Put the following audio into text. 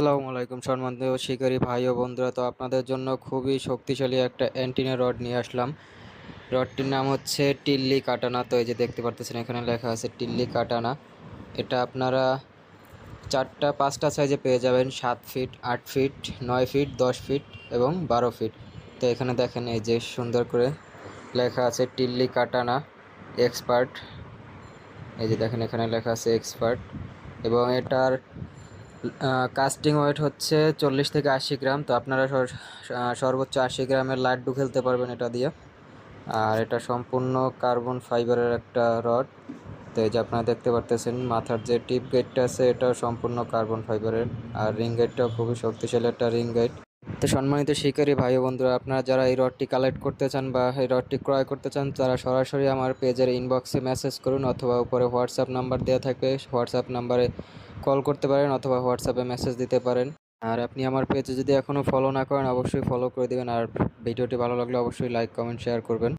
আসসালামু আলাইকুম সম্মানিত শিকারী ভাই ও বন্ধুরা। তো আপনাদের জন্য খুবই শক্তিশালী একটা অ্যান্টিনা রড নিয়ে আসলাম। রডটির নাম হচ্ছে টিল্লি কাটানা। তো এই যে দেখতে পারতেছেন, এখানে লেখা আছে টিল্লি কাটানা। এটা আপনারা চারটা, পাঁচটা সাইজে পেয়ে যাবেন। সাত ফিট আট ফিট নয় ফিট দশ ফিট এবং বারো ফিট তো এখানে দেখেন, এই যে সুন্দর করে লেখা আছে টিল্লি কাটানা এক্সপার্ট এই যে দেখেন, এখানে লেখা আছে এক্সপার্ট এবং এটার কাস্টিং ওয়েট হচ্ছে চল্লিশ থেকে আশি গ্রাম, তো আপনারা সর্বোচ্চ আশি গ্রামের লাড্ডু খেলতে পারবেন এটা দিয়ে। আর এটা সম্পূর্ণ কার্বন ফাইবারের একটা রড তো এই যে আপনারা দেখতে পারতেছেন, মাথার যে টিপ গেটটা আছে, এটাও সম্পূর্ণ কার্বন ফাইবারের আর রিং গেটটাও খুবই শক্তিশালী একটা রিং গেট তো সম্মানিত শিকারী ভাই বন্ধুরা, আপনারা যারা এই রডটি কালেক্ট করতে চান বা এই রডটি ক্রয় করতে চান, তারা সরাসরি আমার পেজের ইনবক্সে মেসেজ করুন অথবা উপরে হোয়াটসঅ্যাপ নাম্বার দেওয়া থাকবে। হোয়াটসঅ্যাপ নাম্বারে কল করতে পারেন অথবা হোয়াটসঅ্যাপে মেসেজ দিতে পারেন। আর আপনি আমার পেজে যদি এখনও ফলো না করেন, অবশ্যই ফলো করে দেবেন। আর ভিডিওটি ভালো লাগলে অবশ্যই লাইক কমেন্ট শেয়ার করবেন।